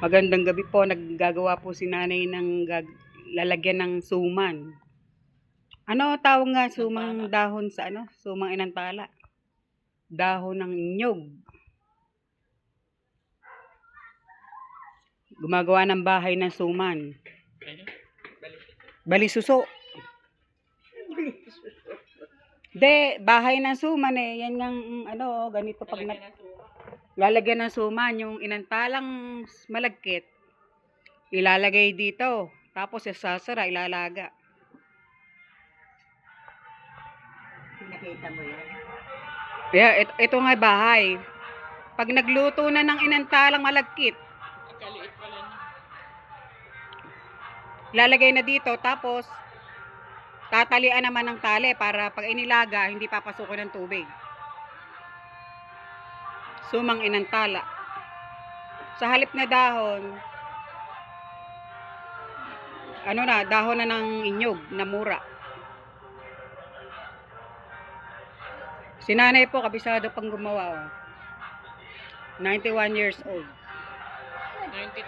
Magandang gabi po. Naggagawa po si nanay ng gag- lalagyan ng suman. Ano tawag nga sumang dahon sa ano? Sumang inantala. Dahon ng inyog. Gumagawa ng bahay ng suman. Balisuso. De, bahay ng suman eh. Yan yung ano, ganito pag nag... Lalagyan ng suman, yung inantalang malagkit, ilalagay dito. Tapos sasara, ilalaga. Nakita mo yan? Kaya ito, ito nga bahay. Pag nagluto na ng inantalang malagkit, lalagay na dito. Tapos, tatalian naman ng tali para pag inilaga, hindi papasukin ng tubig. Sumang inantala. Sa halip na dahon, ano na, dahon na ng inyog na mura. Si nanay po, kabisado pang gumawa. Oh. 91 years old. 92.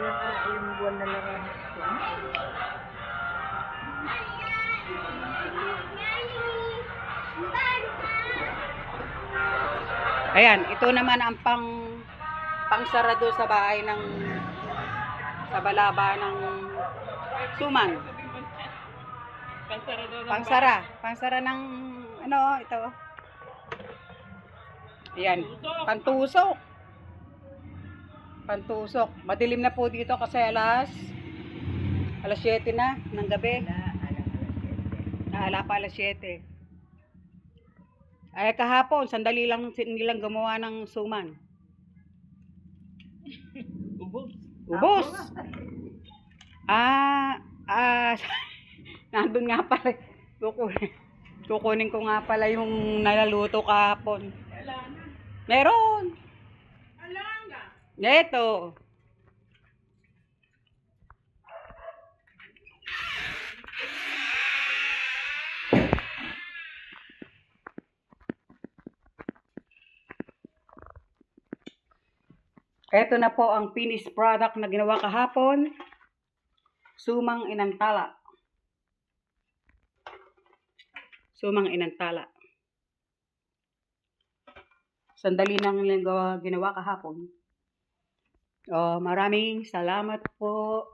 Yung, yung buwan na lang Ayan, ito naman ang pang pangsarado sa bahay ng sa balaba ng suman. Pansara daw ng Pangsara, pangsara ng ano, ito. Ayan, pantusok. Pantusok. Madilim na po dito kasi alas alas 7 na ng gabi. Nahala pa alas 7. Ay kahapon, sandali lang nilang gumawa ng suman. Ubos. Ubos! Ah, ah, nandun nga pala. Kukunin, kukunin ko nga pala yung nalaluto kahapon. Meron! Ito. Ito na po ang finished product na ginawa kahapon. Sumang inantala. Sumang inantala. Sandali lang gawa, ginawa kahapon. Oh, maraming salamat po.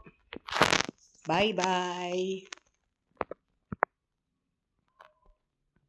Bye-bye.